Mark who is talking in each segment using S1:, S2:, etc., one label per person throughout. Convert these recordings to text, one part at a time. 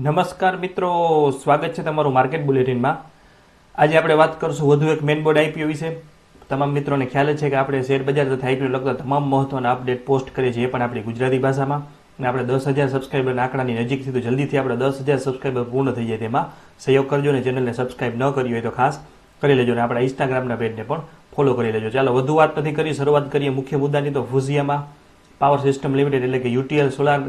S1: નમસ્કાર મિત્રો, સ્વાગત છે તમારું માર્કેટ બુલેટિનમાં. આજે આપણે વાત કરશું વધુ એક મેન બોર્ડ આઈપીઓ વિશે. તમામ મિત્રોને ખ્યાલ છે કે આપણે શેર બજાર તથા આઈપીઓ લગતા તમામ મહત્વના અપડેટ પોસ્ટ કરીએ છીએ એ પણ આપણી ગુજરાતી ભાષામાં. અને આપણે દસ હજાર સબસ્ક્રાઈબરના આંકડાની નજીકથી તો જલ્દીથી આપણે દસ હજાર સબસ્ક્રાઈબર પૂર્ણ થઈ જાય તેમાં. સહયોગ કરજો અને ચેનલને સબસ્ક્રાઈબ ન કરી હોય તો ખાસ કરી લેજો અને આપણા ઇન્સ્ટાગ્રામના પેજને પણ ફોલો કરી લેજો. ચાલો, વધુ વાત નથી કરી, શરૂઆત કરીએ મુખ્ય મુદ્દાની તો ફુઝિયામાં પાવર સિસ્ટમ લિમિટેડ એટલે કે યુટીએલ સોલાર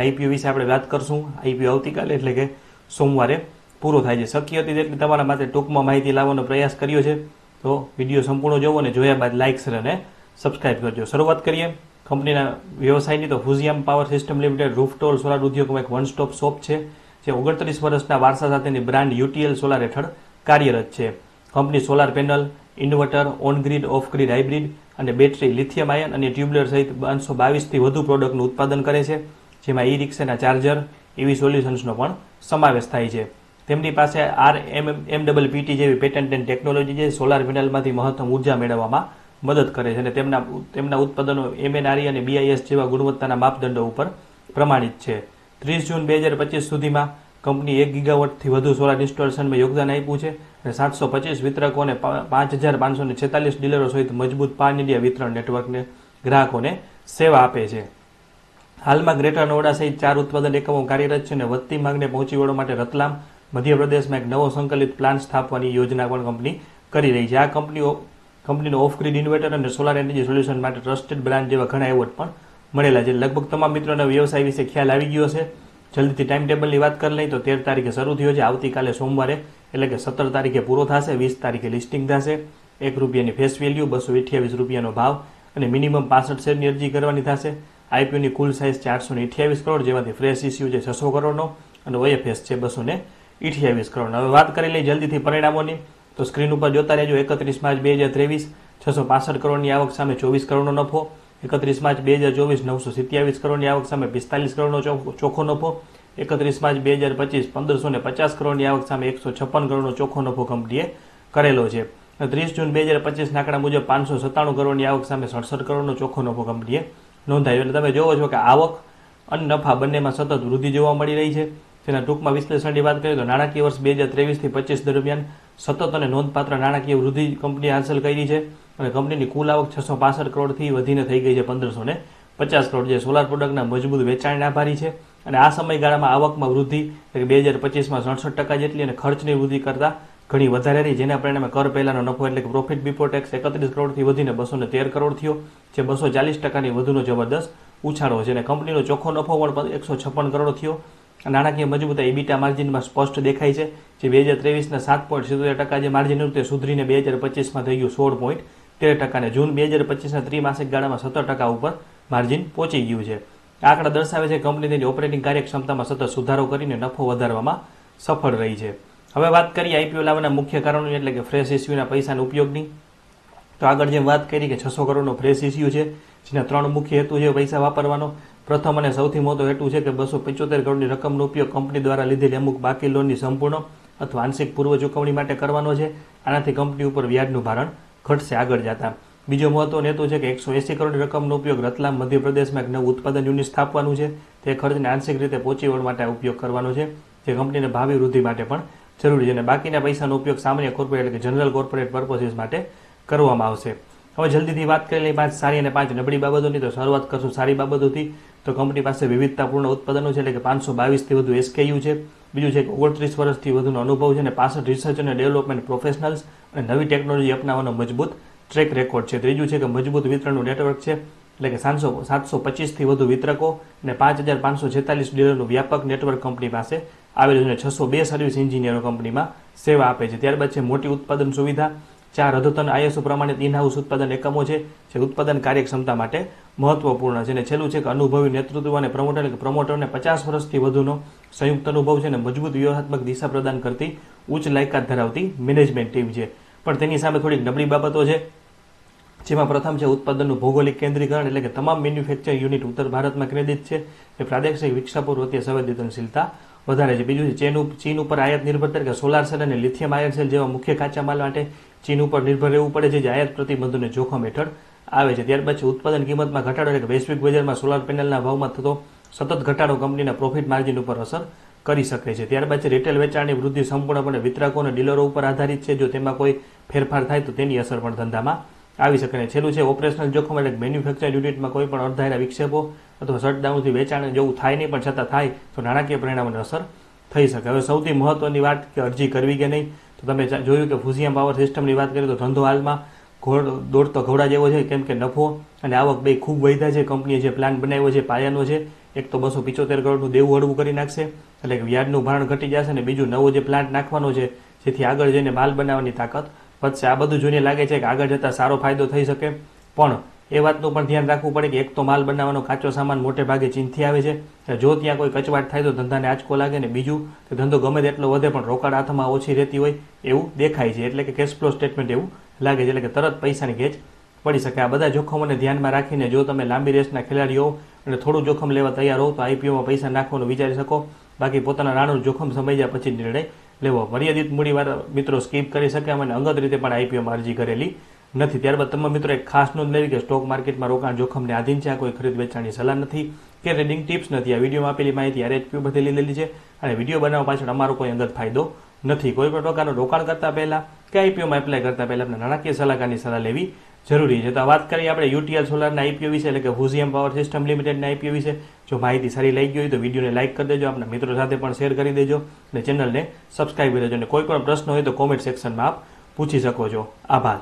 S1: આઈપીઓ વિશે આપણે વાત કરશું. આઈપીઓ આવતીકાલે એટલે કે સોમવારે પૂરો થાય છે. શક્ય હતી તેટલી તમારા માટે ટૂંકમાં માહિતી લાવવાનો પ્રયાસ કર્યો છે. તો વીડિયો સંપૂર્ણ જોવો અને જોયા બાદ લાઇક શેર અને સબસ્ક્રાઇબ કરજો. શરૂઆત કરીએ. કંપનીના વ્યવસાયની તો Fujiyama power system limited rooftop solar ઉદ્યોગમાં એક વન સ્ટોપ શોપ છે, જે ઓગણત્રીસ વર્ષના વારસા સાથેની બ્રાન્ડ યુટીએલ સોલાર હેઠળ કાર્યરત છે. Company solar panel, inverter on grid off grid hybrid અને બેટરી લિથિયમ આયન અને ટ્યુબલર સહિત પાંચસો બાવીસથી વધુ પ્રોડક્ટનું ઉત્પાદન કરે છે. જેમાં ઈ રિક્ષાના ચાર્જર, એવી સોલ્યુશન્સનો પણ સમાવેશ થાય છે. તેમની પાસે R M M double PT જેવી પેટન્ટેડ ટેકનોલોજી છે. સોલાર પેનલમાંથી મહત્તમ ઊર્જા મેળવવામાં મદદ કરે છે અને તેમના તેમના ઉત્પાદનો એમએનઆરઈ અને બીઆઈએસ જેવા ગુણવત્તાના માપદંડો ઉપર પ્રમાણિત છે. ત્રીસ જૂન બે હજાર પચીસ સુધીમાં કંપની એક ગીગાવટથી વધુ સોલાર ઇન્સ્ટોલેશનમાં યોગદાન આપ્યું છે અને સાતસો પચીસ વિતરકોને પાંચ હજાર પાંચસો છેતાલીસ ડીલરો સહિત મજબૂત પાન ઇન્ડિયા વિતરણ નેટવર્કને ગ્રાહકોને સેવા આપે છે. હાલમાં ગ્રેટર નોઈડા સહિત ચાર ઉત્પાદન એકમો કાર્યરત છે અને વધતી માંગને પહોંચી વળવા માટે રતલામ, મધ્યપ્રદેશમાં એક નવો સંકલિત પ્લાન્ટ સ્થાપવાની યોજના પણ કંપની કરી રહી છે. આ કંપનીઓ, કંપનીનો ઓફ ગ્રીડ ઇન્વર્ટર અને સોલાર એનર્જી સોલ્યુશન માટે ટ્રસ્ટેડ બ્રાન્ડ જેવા ઘણા એવોર્ડ પણ મળેલા છે. લગભગ તમામ મિત્રોને વ્યવસાય વિશે ખ્યાલ આવી ગયો છે જલ્દીથી ટાઈમ ટેબલની વાત કરી લઈએ તો તેર તારીખે શરૂ થયો છે. આવતીકાલે સોમવારે, એટલે કે સત્તર તારીખે પૂરો થશે, વીસ તારીખે લિસ્ટિંગ થશે. એક રૂપિયાની ફેસ વેલ્યુ બસો અઠ્યાવીસ રૂપિયાનો ભાવ અને મિનિમમ પાસઠ શેરની અરજી કરવાની થશે. આઈપીઓની કુલ સાઇઝ ચારસો અઠ્યાવીસ કરોડ, જેમાંથી ફ્રેશ ઇસ્યુ છે છસો કરોડનો અને ઓએફએસ છે બસો ને કરોડ હવે વાત કરી લઈ જલ્દીથી પરિણામોની. તો સ્ક્રીન ઉપર જોતા રહેજો, એકત્રીસ માર્ચ બે હજાર ત્રેવીસ, છસો પાસઠ કરોડની આવક સામે ચોવીસ કરોડનો નફો, એકત્રીસ માર્ચ બે હજાર ચોવીસ, નવસો સિત્યાવીસ કરોડની આવક સામે પિસ્તાલીસ કરોડનો ચોખ્ખો નફો, એકત્રીસ માર્ચ બે હજાર પચીસ, પંદરસો ને પચાસ કરોડની આવક સામે એકસો છપ્પન કરોડનો ચોખ્ખો નફો કંપનીએ કરેલો છે. ત્રીસ જૂન બે હજાર પચીસના આંકડા મુજબ પાંચસો સત્તાણું કરોડની આવક સામે સડસઠ કરોડનો ચોખ્ખો નફો કંપનીએ નોંધાયો. એટલે તમે જોવો છો કે આવક અને નફા બંનેમાં સતત વૃદ્ધિ જોવા મળી રહી છે. તેના ટૂંકમાં વિશ્લેષણની વાત કરીએ તો નાણાકીય વર્ષ બે હજાર ત્રેવીસથી પચીસ દરમિયાન સતત અને નોંધપાત્ર નાણાકીય વૃદ્ધિ કંપનીએ હાંસલ કરી છે. અને કંપનીની કુલ આવક છસો પાસઠ કરોડથી વધીને થઈ ગઈ છે પંદરસો ને પચાસ કરોડ, જે સોલાર પ્રોડક્ટના મજબૂત વેચાણના આભારી છે. અને આ સમયગાળામાં આવકમાં વૃદ્ધિ એટલે બે હજાર પચીસમાં સડસઠ ટકા જેટલી અને ખર્ચની વૃદ્ધિ કરતાં ઘણી વધારે રહી. જેના પરિણામે કર પહેલાનો નફો એટલે કે પ્રોફિટ બિફોર ટેક્સ એકત્રીસ કરોડથી વધીને બસો ને તેર કરોડ થયો, જે બસો ચાલીસ ટકાની વધુનો જબરદસ્ત ઉછાળો છે. અને કંપનીનો ચોખ્ખો નફો પણ એકસો છપ્પન કરોડ થયો. નાણાકીય મજબૂતા ઇબીટા માર્જિનમાં સ્પષ્ટ દેખાય છે, જે બે હજાર ત્રેવીસના સાત પોઈન્ટ સિત્તોતેર ટકા જે માર્જિન હતું તે સુધરીને બે હજાર પચીસમાં થઈ ગયું સોળ પોઈન્ટ તેર ટકાને. જૂન બે હજાર પચીસના ત્રિમાસિક ગાળામાં સત્તર ટકા ઉપર માર્જિન પહોંચી ગયું છે. આંકડા દર્શાવે છે કંપની તેની ઓપરેટિંગ કાર્યક્ષમતામાં સતત સુધારો કરીને નફો વધારવામાં સફળ રહી છે. હવે વાત કરીએ આઈપીઓ લાવવાના મુખ્ય કારણો એટલે કે ફ્રેશ ઇસ્યુના પૈસાના ઉપયોગની. તો આગળ જેમ વાત કરી કે છસો કરોડનો ફ્રેશ ઇસ્યુ છે, જેના ત્રણ મુખ્ય હેતુ છે પૈસા વાપરવાનો. પ્રથમ અને સૌથી મોટો હેતુ છે કે બસો પંચોતેર કરોડની રકમનો ઉપયોગ કંપની દ્વારા લીધેલી અમુક બાકી લોનની સંપૂર્ણ અથવા આંશિક પૂર્વ ચૂકવણી માટે કરવાનો છે. આનાથી કંપની ઉપર વ્યાજનું ભારણ ઘટશે આગળ જતા. બીજો મહત્વનો હેતુ છે કે એકસો એસી કરોડ રકમનો ઉપયોગ રતલામ મધ્યપ્રદેશમાં એક નવું ઉત્પાદન યુનિટ સ્થાપવાનું છે. તે ખર્ચને આંશિક રીતે પહોંચી વળવા માટે ઉપયોગ કરવાનો છે, જે કંપનીને ભાવિ વૃદ્ધિ માટે પણ જરૂરી છે. અને બાકીના પૈસાનો ઉપયોગ સામાન્ય કોર્પોરેટ એટલે કે જનરલ કોર્પોરેટ પર્પસીસ માટે કરવામાં આવશે. હવે જલ્દીથી વાત કરી લઈએ પાંચ સારી અને પાંચ નબળી બાબતોની. તો શરૂઆત કરશું સારી બાબતોથી. તો કંપની પાસે વિવિધતાપૂર્ણ ઉત્પાદનો છે એટલે કે પાંચસો બાવીસથી વધુ એસકેયુ છે. બીજું છે કે ઓગણત્રીસ વર્ષથી વધુનો અનુભવ છે અને પાસઠ રિસર્ચ અને ડેવલપમેન્ટ પ્રોફેશનલ્સ અને નવી ટેકનોલોજી અપનાવવાનો મજબૂત ટ્રેક રેકોર્ડ છે. ત્રીજું છે કે મજબૂત વિતરણનું નેટવર્ક છે. એટલે કે સાતસો સાતસો પચીસથી વધુ વિતરકો અને પાંચ હજાર પાંચસો છેતાલીસ ડીલરનું વ્યાપક નેટવર્ક કંપની પાસે આવેલું છે છસો બે સર્વિસ એન્જિનિયરો કંપનીમાં સેવા આપે છે. ત્યારબાદ છે મોટી ઉત્પાદન સુવિધા, ચાર અદ્યતન આઈએસઓ પ્રમાણિત ઇનહાઉસ ઉત્પાદન એકમો છે, જે ઉત્પાદન કાર્યક્ષમતા માટે મહત્વપૂર્ણ છે. અને છેલ્લું છે કે અનુભવી નેતૃત્વ અને પ્રમોટર એટલે પ્રમોટરને પચાસ વર્ષથી વધુનો સંયુક્ત અનુભવ છે અને મજબૂત વ્યૂહાત્મક દિશા પ્રદાન કરતી ઉચ્ચ લાયકાત ધરાવતી મેનેજમેન્ટ ટીમ છે. પણ તેની સામે થોડીક નબળી બાબતો છે. જેમાં પ્રથમ છે ઉત્પાદનનું ભૌગોલિક કેન્દ્રીકરણ એટલે કે તમામ મેન્યુફેક્ચરિંગ યુનિટ ઉત્તર ભારતમાં કેન્દ્રિત છે. જે પ્રાદેશિક વિક્ષાપો પ્રત્યે સંવેદનશીલતા વધારે છે. બીજું ચીન ચીન ઉપર આયાત નિર્ભર તરીકે સોલાર સેલ અને લિથિયમ આયન સેલ જેવા મુખ્ય કાચા માલ માટે ચીન ઉપર નિર્ભર રહેવું પડે છે, જે આયાત પ્રતિબંધોને જોખમ હેઠળ આવે છે. ત્યારબાદ છે, ઉત્પાદન કિંમતમાં ઘટાડો એટલે વૈશ્વિક બજારમાં સોલાર પેનલના ભાવમાં થતો સતત ઘટાડો કંપનીના પ્રોફિટ માર્જિન ઉપર અસર કરી શકે છે. ત્યારબાદ છે રિટેલ વેચાણની વૃદ્ધિ સંપૂર્ણપણે વિતરકો અને ડીલરો ઉપર આધારિત છે. જો તેમાં કોઈ ફેરફાર થાય તો તેની અસર પણ ધંધામાં આવી શકે અને છેલ્લું છે ઓપરેશનલ જોખમ એટલે મેન્યુફેક્ચર યુનિટમાં કોઈ પણ અર્ધાયેલા વિક્ષેપો અથવા શટડાઉનથી વેચાણ જેવું થાય નહીં, પણ છતાં થાય તો નાણાકીય પરિણામોને અસર થઈ શકે. હવે સૌથી મહત્વની વાત કે અરજી કરવી કે નહીં, તો તમે જોયું કે ફુઝિયમ પાવર સિસ્ટમની વાત કરીએ તો ધંધો હાલમાં ઘોડ, દોડતો ઘોડા જેવો છે, કેમ કે નફો અને આવક બે ખૂબ વધ્યા છે. કંપનીએ જે પ્લાન બનાવ્યો છે, પાયાનો છે, એક તો બસો પિચોતેર કરોડનું દેવું હળવું કરી નાખશે, એટલે વ્યાજનું ભારણ ઘટી જશે અને બીજું નવો જે પ્લાન્ટ નાખવાનો છે, જેથી આગળ જઈને માલ બનાવવાની તાકાત વધશે આ બધું જોઈને લાગે છે કે આગળ જતાં સારો ફાયદો થઈ શકે. પણ એ વાતનું પણ ધ્યાન રાખવું પડે કે એક તો માલ બનાવવાનો કાચો સામાન મોટે ભાગે ચીનથી આવે છે. જો ત્યાં કોઈ કચવાટ થાય તો ધંધાને આંચકો લાગે ને બીજું કે ધંધો ગમે તેટલો વધે પણ રોકડ હાથમાં ઓછી રહેતી હોય એવું દેખાય છે. એટલે કે કેશ ફ્લો સ્ટેટમેન્ટ એવું લાગે છે. એટલે કે તરત પૈસાની ખેંચ પડી શકે. આ બધા જોખમોને ધ્યાનમાં રાખીને જો તમે લાંબી રેસના ખેલાડીઓ અને થોડું જોખમ લેવા તૈયાર હો તો આઈપીઓમાં પૈસા નાખવાનું વિચારી શકો. બાકી પોતાના નાનું જોખમ સમજ્યા પછી નિર્ણય લેવો. મર્યાદિત મૂડીવાર મિત્રો સ્કીપ કરી શકે અને અંગત રીતે પણ આઈપીઓમાં અરજી કરેલી નથી. ત્યારબાદ તમામ મિત્રો એક ખાસ નોંધ લેવી કે સ્ટોક માર્કેટમાં રોકાણ જોખમને આધીન છે. આ કોઈ ખરીદ વેચાણની સલાહ નથી કે ટ્રેડિંગ ટિપ્સ નથી. આ વિડીયોમાં આપેલી માહિતી આરએચપી બધી લીધેલી છે અને વીડિયો બનાવવા પાછળ અમારો કોઈ અંગત ફાયદો નથી. કોઈ પણ પ્રકારનું રોકાણ કરતા પહેલા કે આઈપીઓમાં એપ્લાય કરતા પહેલા આપણે નાણાકીય સલાહકારની સલાહ લેવી જરૂરી છે. તો વાત કરીએ આપણે યુટીએલ સોલારના આઈપીઓ વિશે, એટલે કે હુઝિયમ પાવર સિસ્ટમ લિમિટેડના આઈપીઓ વિશે. જો માહિતી સારી લાગી હોય તો વિડીયોને લાઇક કરી દેજો આપણા મિત્રો સાથે પણ શેર કરી દેજો અને ચેનલને સબસ્ક્રાઇબ કરી દેજો. અને કોઈ પણ પ્રશ્ન હોય તો કોમેન્ટ સેક્શનમાં આપ પૂછી શકો છો. આભાર.